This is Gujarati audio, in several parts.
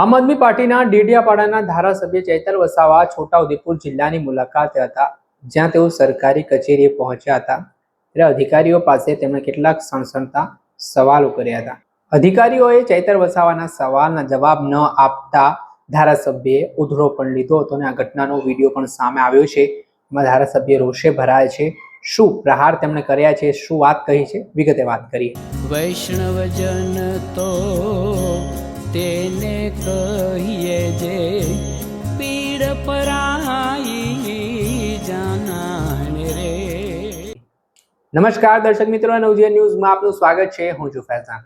આમ આદમી પાર્ટીના ડેડિયાપાડાના ધારાસભ્ય ચૈતર વસાવા છોટાઉદેપુર જિલ્લાની મુલાકાતે હતા, જ્યાં તેઓ સરકારી કચેરીએ પહોંચ્યા હતા. ત્યારે અધિકારીઓ પાસે તેમણે કેટલાક સણસણતા સવાલો કર્યા હતા. અધિકારીઓએ ચૈતર વસાવાના સવાલના જવાબ ન આપતા ધારાસભ્યએ ઉધડો પણ લીધો હતો અને આ ઘટનાનો વીડિયો પણ સામે આવ્યો છે. એમાં ધારાસભ્ય રોષે ભરાય છે. શું પ્રહાર તેમણે કર્યા છે? શું વાત કહી છે? વિગતે વાત કરીએ. વૈષ્ણવજન તો કહીએ જે પીડ પરાઈ જાનાને રે. નમસ્કાર દર્શક મિત્રો, નવજીવન ન્યૂઝમાં આપનું સ્વાગત છે. હું છું ફૈઝાન.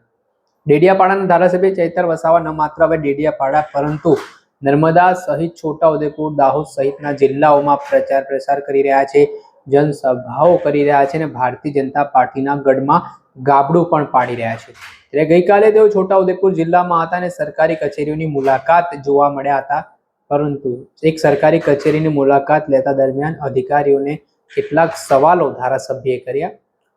ડેડિયાપાડાના ધારાસભ્ય ચૈતર વસાવા, ન માત્ર હવે ડેડિયાપાડા, પરંતુ નર્મદા સહિત છોટાઉદેપુર, દાહોદ સહિતના જિલ્લાઓમાં પ્રચાર પ્રસાર કરી રહ્યા છે, જનસભાઓ કરી રહ્યા છે અને ભારતીય જનતા પાર્ટીના ગઢમાં ગાબડું પણ પાડી રહ્યા છે. ત્યારે ગઈકાલે તેઓ છોટાઉદેપુર જિલ્લામાં હતા અને સરકારી કચેરીઓની મુલાકાત જોવા મળ્યા હતા. પરંતુ એક સરકારી કચેરીની મુલાકાત લેતા દરમિયાન અધિકારીઓને કેટલાક સવાલો ધારાસભ્યએ કર્યા.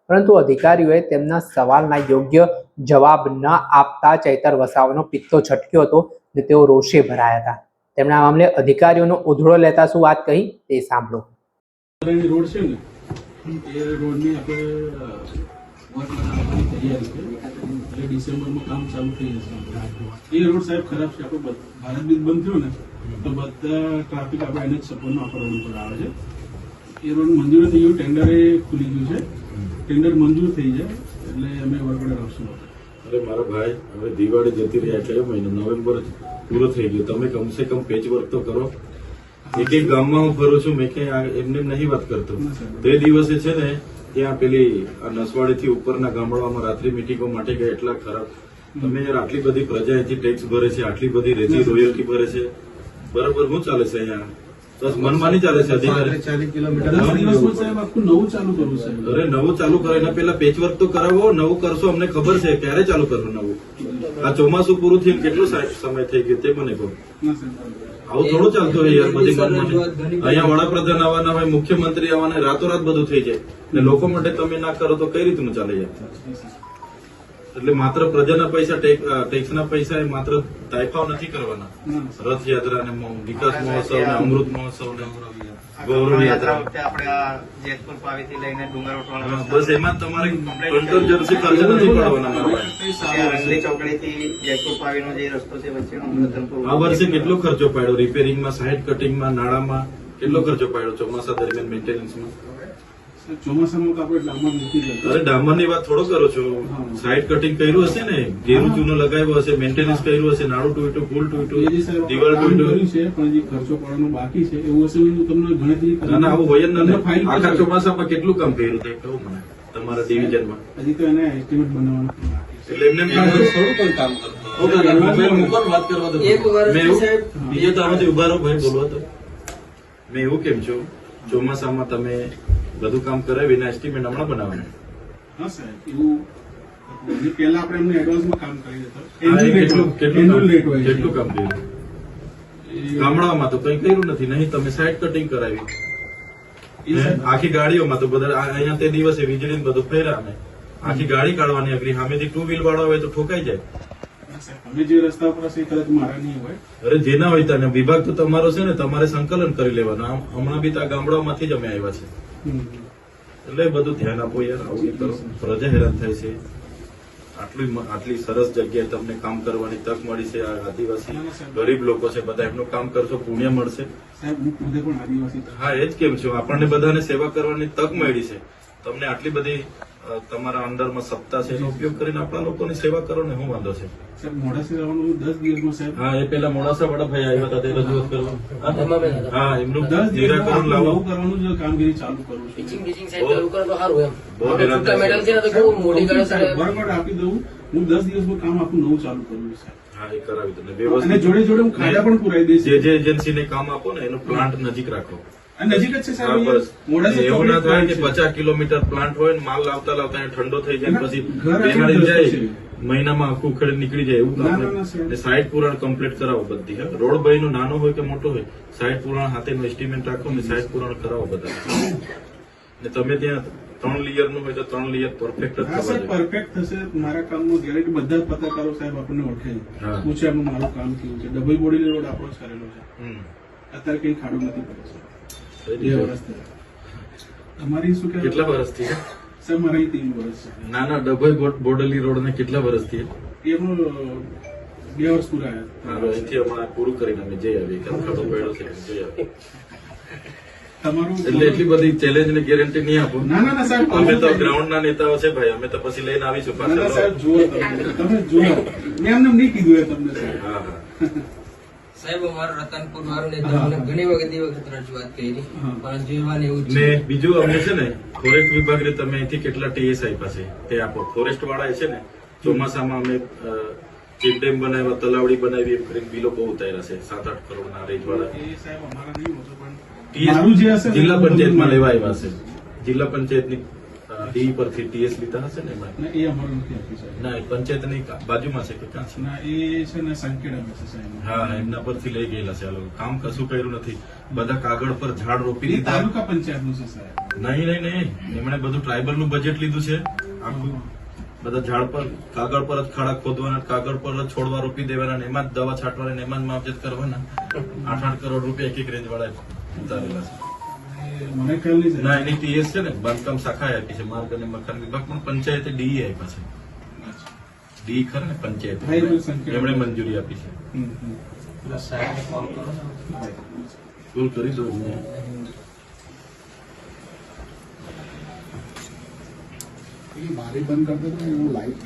પરંતુ અધિકારીઓએ તેમના સવાલના યોગ્ય જવાબ ન આપતા ચૈતર વસાવાનો પિત્તો છટક્યો હતો અને તેઓ રોષે ભરાયા હતા. તેમણે આ મામલે અધિકારીઓનો ઉધડો લેતા શું વાત કહી તે સાંભળો. રોડ છે ને, એ રોડની આપણે એટલે ડિસેમ્બરમાં કામ ચાલુ થઈ જશે. એ રોડ સાહેબ ખરાબ છે આપણો ભારત બીજ બંધ થયો ને તો બધા ટ્રાફિક આપણે એને જ સપોર્ટમાં આપણા રોડ ઉપર આવે છે. એ રોડ મંજૂર થઈ ગયું ટેન્ડરે ખુલી ગયું છે. ટેન્ડર મંજૂર થઈ જાય એટલે અમે વર્ક ઓર્ડર અરે મારા ભાઈ હવે દિવાળી જતી રહ્યા એટલે મહિનો નવેમ્બર પૂરો થઈ ગયો. તમે કમસે કમ પેચ વર્ક તો કરો. એક એક ગામમાં હું ફરું છું મેં ક્યાંય એમને નહીં વાત કરતો. તે દિવસે છે ને ત્યાં પેલી નસવાડીથી ઉપરના ગામડાઓમાં રાત્રિ મિટિંગો માટે ગયા એટલા ખરાબ. તમે યાર આટલી બધી પ્રજા અહીંથી ટેક્સ ભરે છે આટલી બધી રેતી રોયલ્ટી ભરે છે. બરાબર શું ચાલે છે અહીંયા? બસ મનમાની ચાલે છે અધિકારી. આખું નવું ચાલુ કરવું છે અરે નવું ચાલુ કરો એના પેલા પેચવર્ક તો કરાવો નવું કરશો અમને ખબર છે ક્યારે ચાલુ કરવું નવું? આ ચોમાસું પૂરું થઈને કેટલો સમય થઈ ગયો તે મને કહો. આવું થોડું ચાલતું હોય યાર બધી મનમાની અહીંયા વડાપ્રધાન આવવાના હોય મુખ્યમંત્રી આવવાના રાતોરાત બધું થઈ જાય. ને લોકો માટે તમે ના કરો તો કઈ રીતનું ચાલે યાર? એટલે માત્ર પ્રજાના પૈસા ટેક્સના પૈસા એ માત્ર તાઇફાઓ નથી કરવાના. રથયાત્રા ને. વિકાસ મહોત્સવ ને અમૃત મહોત્સવ ને ગૌરવ યાત્રા વખતે આ લઈને ડુંગર બસ એમાં તમારે ખર્ચ નથી પડવાના આ વર્ષે કેટલો ખર્ચો પાડ્યો? રિપેરિંગમાં સાઈડ કટિંગમાં નાણામાં કેટલો ખર્ચો પાડ્યો ચોમાસા દરમિયાન મેન્ટેનન્સમાં ચોમાસામાં તો આપણે ડામર નથી જતા અરે ડામરની વાત થોડો કરો છો. સાઈડ કટિંગ કર્યું હશે ને? ઘેરું ચૂનો લગાવ્યો હશે મેન્ટેનન્સ કર્યું હશે નાડું ટૂટ્યું ફૂલ સાહેબ દિવાલ કામ છે પણ જે ખર્ચો પડવાનો બાકી છે એવું હશે હું તમને ગણતરી ના આવું હોય જ ફાઇલ આખા ચોમાસામાં કેટલું કામ કર્યું તે કહું મને તમારા ડિવિઝનમાં હજી તો એને એસ્ટિમેટ બનાવવાનું એટલે એમને. થોડું પણ કામ કરો. ઓકે, ના, મોબાઈલ મૂકો ને વાત કરવા દો એવું- તો આમાંથી ઊભા રહો ભાઈ બોલવા તો મેં એવું કેમ છો ચોમાસામાં તમે બધું કામ કરાવીને એસ્ટિમેટ હમણાં બનાવવાનું. હા સાહેબ એવું એની પહેલા આપણે એમને એડવાન્સમાં કામ કરી દેતા. કેટલું કેટલું એન્યુઅલ હોય કેટલું કામ કર્યું? ગામડાઓમાં તો કઈ કર્યું નથી નહીં તમે સાઈડ કટિંગ કરાવી. આખી ગાડીઓમાં તો બધા અહીંયા તે દિવસે વીજળી બધું ફેર્યા અમે. આખી ગાડી કાઢવાની અઘરી. સામેથી ટુ વ્હીલ વાળા હોય તો ઠોકાઈ જાય. અમે જે રસ્તા પર હશે કદાચ મારા નહીં હોય. અરે જેના હોય તને. વિભાગ તો તમારો છે ને તમારે સંકલન કરી લેવાનું. હમણાં બી તો આ ગામડાઓમાંથી જ અમે આવ્યા છે. એટલે બધું ધ્યાન આપો યાર આવું પ્રજા હેરાન થાય છે. આટલી આટલી સરસ જગ્યાએ તમને કામ કરવાની તક મળી છે આ આદિવાસી ગરીબ લોકો છે બધા એમનું કામ કરશો પુણ્ય મળશે. સાહેબ હું પણ આદિવાસી હા એ જ કેમ છું? આપણને બધાને સેવા કરવાની તક મળી છે. તમને આટલી બધી તમારા અંડરમાં સત્તા છે એનો ઉપયોગ કરીને આપણા લોકોની સેવા કરો ને શું વાંધો છે. સાહેબ મોડાસા રહેવાનું દસ દિવસમાં સાહેબ? હા એ પેલા મોડાસા વડાભાઈ આવ્યા હતા તે રજૂઆત કરવા હા એમનું દસ નિરાકરણ લાવવું કરવાનું જ કામગીરી ચાલુ કરવું છું. પિચિંગ પિચિંગ સાઈડ ચાલુ કરો તો સારું એમ. બહુ હેરાન છૂટા છે. તો કેવું મોડી કરે સાહેબ, બરાબર આપી દઉં. હું દસ દિવસમાં કામ આખું નવું ચાલુ કરું છું સાહેબ. હા એ કરાવી તમને અને જોડે જોડે હું ખાડા પણ પુરાઈ દઈશ. જે જે એજન્સીને કામ આપો ને એનો પ્લાન્ટ નજીક રાખો. નજીક જ છે સાહેબ મોડાસા એવું ના થાય કે પચાસ કિલોમીટર પ્લાન્ટ હોય ને માલ લાવતા લાવતા ઠંડો થઈ જાય પછી બેહાડી જાય મહિનામાં આખું ખેડ નીકળી જાય એવું સાઈડ પુરાણ કમ્પ્લીટ કરાવો બધી રોડ ભાઈ નો નાનો હોય કે મોટો હોય સાઈડ પુરાણ હાથેનું એસ્ટિમેટ રાખો ને સાઈડ પુરાણ કરાવો બધા. ને તમે ત્યાં ત્રણ લેયરનું હોય તો ત્રણ લેયર પરફેક્ટ જોઈએ. પરફેક્ટ થશે. મારા કામનું ગેરંટી બધા પત્રકારો સાહેબ આપણને ઓળખે પૂછે એમનું મારું કામ કેવું છે. ડબલ બોડી રોડ આપણો જ કરેલો છે. અત્યારે કઈ ખાડો નથી થઈ બે ગયું. તમારી શું કે કેટલા વર્ષથી? સાહેબ મારા ત્રણ વર્ષ ના ના ડભોઈ બોડલી રોડ ને કેટલા વર્ષથી? એમનું બે વર્ષ પૂરા અહીંથી હમણાં પૂરું કરીને અમે જઈ આવીએ. ખાડો પડ્યો છે જઈ આવીએ. તમારું એટલે એટલી બધી ચેલેન્જ ને ગેરંટી નહીં આપો. ના ના ના સાહેબ અમે તો ગ્રાઉન્ડ ના નેતાઓ છે ભાઈ અમે તો પછી લઈને આવીશું પાછા. સાહેબ જુઓ તમે જુઓ. મેં એમને નહીં કીધું એ તમને સાહેબ. હા હા. સાહેબ અમારું રતનપુર વાળું ને તમને ઘણી વખત વખત રજૂઆત કરી. પણ જીવવાની એવું ને બીજું અમને છે ને ફોરેસ્ટ વિભાગને તમે અહીંથી કેટલા ટીએસઆઈ પાસે તે આપો. ફોરેસ્ટ વાળા છે ને ચોમાસામાં અમે ચેક ડેમ બનાવ્યા તલાવડી બનાવી એમ કરીને બિલો બહુ ઉતાર્યા છે સાત આઠ કરોડના રેજ વાળા. એ સાહેબ અમારા નહીં હોતો પણ TS મારું જે હશે ને જિલ્લા પંચાયતમાં લેવા આવ્યા છે. જિલ્લા પંચાયતની ડી પરથી ટીએસ લીધા હશે ને એમાં? એ અમારું નથી આપ્યું સાહેબ. ના એ પંચાયતની બાજુમાં છે કે ક્યાં છે ના એ છે ને સંકેડા છે સાહેબ હા એમના પરથી લઈ ગયેલા છે આ લોકો. કામ કશું કર્યું નથી. બધા કાગળ પર ઝાડ રોપી દીધા. તાલુકા પંચાયતનું છે સાહેબ. નહીં નહીં નહીં. એમણે બધું ટ્રાઇબલનું બજેટ લીધું છે. આખું બધા ઝાડ પર કાગળ પર જ ખાડા ખોદવાના કાગળ પર જ છોડવા રોપી દેવાના એમાં જ દવા છાંટવાના એમાં જ માવજત કરવાના. આઠ આઠ કરોડ રૂપિયા એક એક રેન્જ વાળા ઉતારેલા છે. મને ખ્યાલ નહીં ના એની ટીએસ છે ને બાંધકામ શાખા આપી છે માર્ગ અને મકાન વિભાગ પણ પંચાયતે ડીઈ આપ્યા છે. ડી ખરા ને પંચાયત. એમણે મંજૂરી આપી છે. બોલ કરી દો. બારી બંધ કરતો હતો એવું લાઈટ.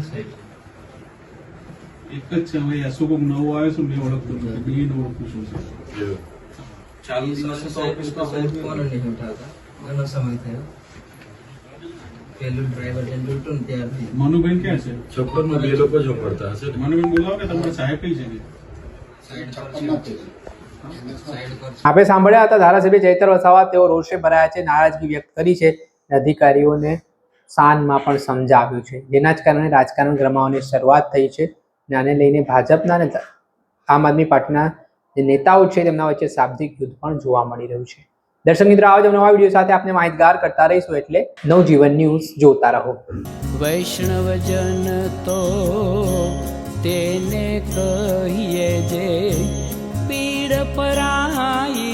સાહેબ એક જ છે હવે અશોક નવો આવે છે મેં ઓળખતો નથી બી ને ઓળખું છું. ચાલુ ઈ તો ઓફિસ તો સાહેબ પર ફોન નહીં ઉઠાવતા ઘણો સમય થયો પેલું ડ્રાઈવર જઈને ત્યારથી મનુબેન ક્યાં છે છપ્પનમાં બે લોકો જ વાપરતા હશે મનુબેન બોલાવો કે તમારા સાહેબ કઈ છે કે સાઈડ પર છપ્પનના છે. પેજ સાઈડ પર છે. આપણે સાંભળ્યા હતા ધારાસભ્ય ચૈતર વસાવા તેઓ રોષે ભરાયા છે નારાજગી વ્યક્ત કરી છે અને અધિકારીઓને શાનમાં પણ સમજાવ્યું છે જેના જ કારણે રાજકારણ ગરમાવાની શરૂઆત થઈ છે અને આને લઈને ભાજપના આમ આદમી પાર્ટીના જે નેતાઓ છે તેમના વચ્ચે શાબ્દિક યુદ્ધ પણ જોવા મળી રહ્યું છે. દર્શક મિત્રો, આવા જ નવા વીડિયો સાથે આપણે માહિતગાર કરતા રહીશું એટલે નવજીવન ન્યૂઝ જોતા રહો. વૈષ્ણવજન તો તેને કહીએ જે પીડ પરાઈ